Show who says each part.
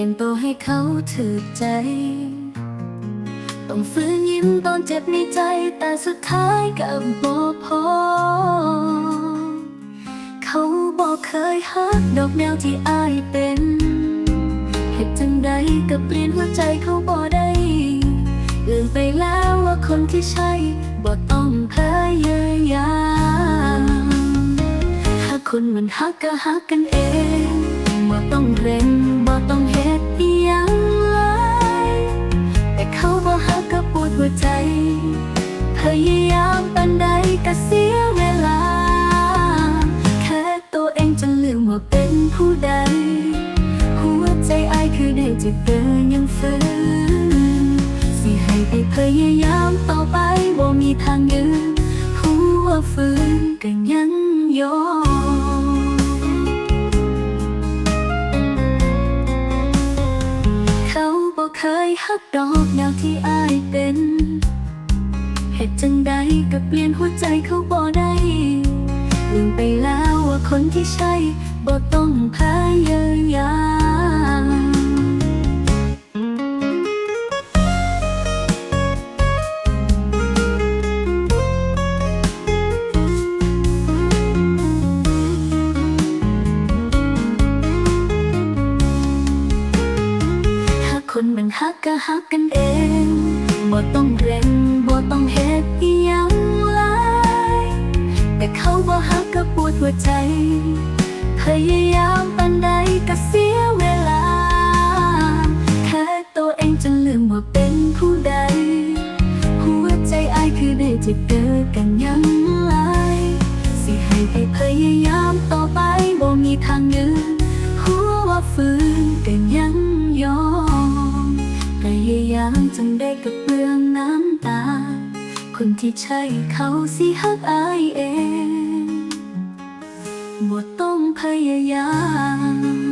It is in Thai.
Speaker 1: เกมโตให้เขาถือใจ ต้องฝืนยิ้มตอนเจ็บในใจแต่สุดท้ายกับบอพอ เขาบอกเคยฮักดอกแนวที่อายเป็นเหตุจังใดกับเปลี่ยนหัวใจเขาบอได้ลืมไปแล้วว่าคนที่ใช่บ่ต้องพยายามถ้าคนมันฮักก็ฮักกันเองบ่ต้องเร่งบ่ต้องเฮ็ด อีหยังหลายแต่เขาบอกฮักก็ปวดหัวใจ พยายามปันใดก็เสียเวลา แค่ตัวเองจนลืมว่าเป็นผู้ใด หัวใจอายคือได้จะเดินยังฝืนสิให้ไปพยายามต่อไปบ่มีทางยืนหัวฝืนก็ยังยอม ที่อายเป็นเหตุจังใดก็เปลี่ยนหัวใจเขาบ่ได้ลืมไปแล้วว่าคนที่ใช่ ฮักก็ฮักกันเองบ่ต้องเร่งบ่ต้องเฮ็ดอีหยังหลายแต่เขาบ่ฮักก็ปวดหัวใจพยายามปันใดก็เสียเวลาแค่ตัวเองจนลืมว่าเป็นผู้ใด หัวใจอายคือได้จะเกิดกันยังหลายสิให้ไปพยายามต่อไป จนได้กับเปลืองน้ำตา คนที่ใช่เขาสิฮักอายเองบ่ต้องพยายาม